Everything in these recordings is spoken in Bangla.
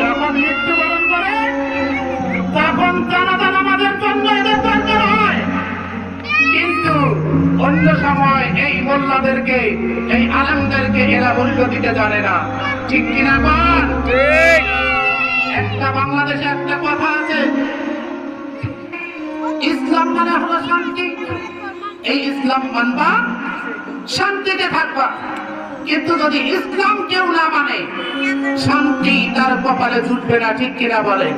যখন মৃত্যুবরণ করে তখন জানাজা নামাজের জন্য এদের দরকার হয়। কিন্তু অন্য সময় এই মোল্লাদেরকে এই আলমদেরকে এরা মূল্য দিতে জানে না। ঠিক কিনা বল? একটা বাংলাদেশে একটা কথা আছে। ইসলাম মানে হলো শান্তি। এই ইসলাম মানবা শান্তিতে থাকবা। কিন্তু যদি ইসলাম কেউ না মানে শান্তি তার কপালে জুটবে না ঠিক কিনা বলে?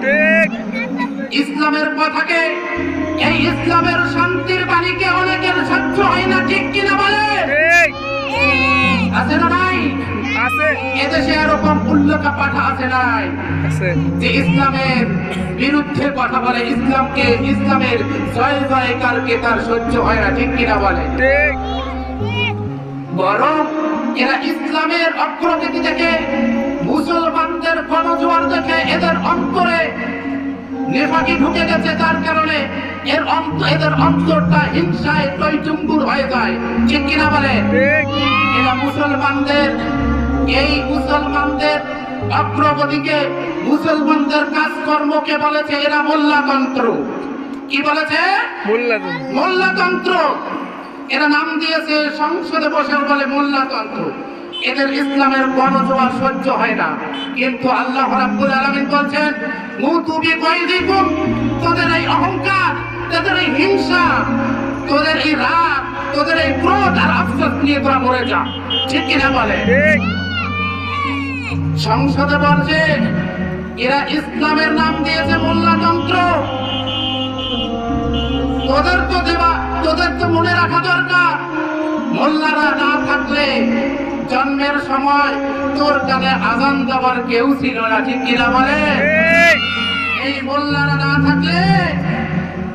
ইসলামের কথাকে এই ইসলামের শান্তির বাণীকে অনেকের সহ্য হয় না ঠিক কিনা বলে? আছে না নাই? আছে। এদেশে এরকম উল্লেখা পাঠা আছে নাই? যে ইসলামের বিরুদ্ধে কথা বলে ইসলামকে ইসলামের জয় জয়কারকে তার সহ্য হয় না ঠিক কিনা বলে? ঠিক। বরং এরা ইসলামের অগ্রগতি দেখে মুসলমানদের গণজোয়ার দেখে এদের অন্তরে নেফাকি ঢুকে গেছে। তার কারণে এর অন্ত এদের অন্তরটা হিংসায় টইটুম্বুর হয়ে যায়। ঠিক কিনা বলে? এরা মুসলমানদের এই মুসলমানদের অগ্রগতিকে মুসলমানদের কাজকর্মকে বলেছে এরা মোল্লাতন্ত্র। কি বলেছে? মোল্লাতন্ত্র। এরা নাম দিয়েছে সংসদে বসে বলে মোল্লাতন্ত্র। এদের ইসলামের গণজোয়ার সহ্য হয় না। কিন্তু আল্লাহ রাব্বুল আলামিন বলছেন কয়দিকুম তোদের এই অহংকার, তোদের এই হিংসা, তোদের এই রাগ, তোদের এই ক্রোধ আর আফসোস নিয়ে তোরা মরে যা। ঠিক কিনা বলে? সংসদে বলছে, এরা ইসলামের নাম দিয়েছে মোল্লাতন্ত্র। তোদের তো দেবা মনে রাখা দরকার। মোল্লারা না থাকলে জন্মের সময় তোর কানে আজান দেওয়ার কেউ ছিল না ঠিক কিনা বলে? এই মোল্লারা না থাকলে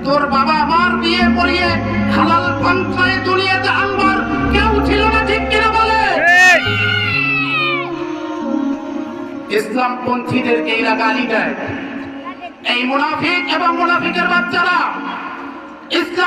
তোর বাবা মার বিয়ে পড়িয়ে হালাল পন্থায় দুনিয়াতে আনবার কেউ ছিল না ঠিক কিনা বলে? ইসলাম পন্থীদেরকে এরা গালি দেয়। এই মুনাফিক এবং মুনাফিকের বাচ্চারা ইসলাম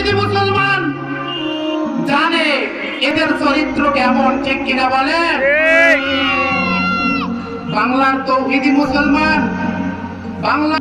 এদের চরিত্র কেমন ঠিক কিনা বলেন? বাংলার তৌহিদি মুসলমান বাংলা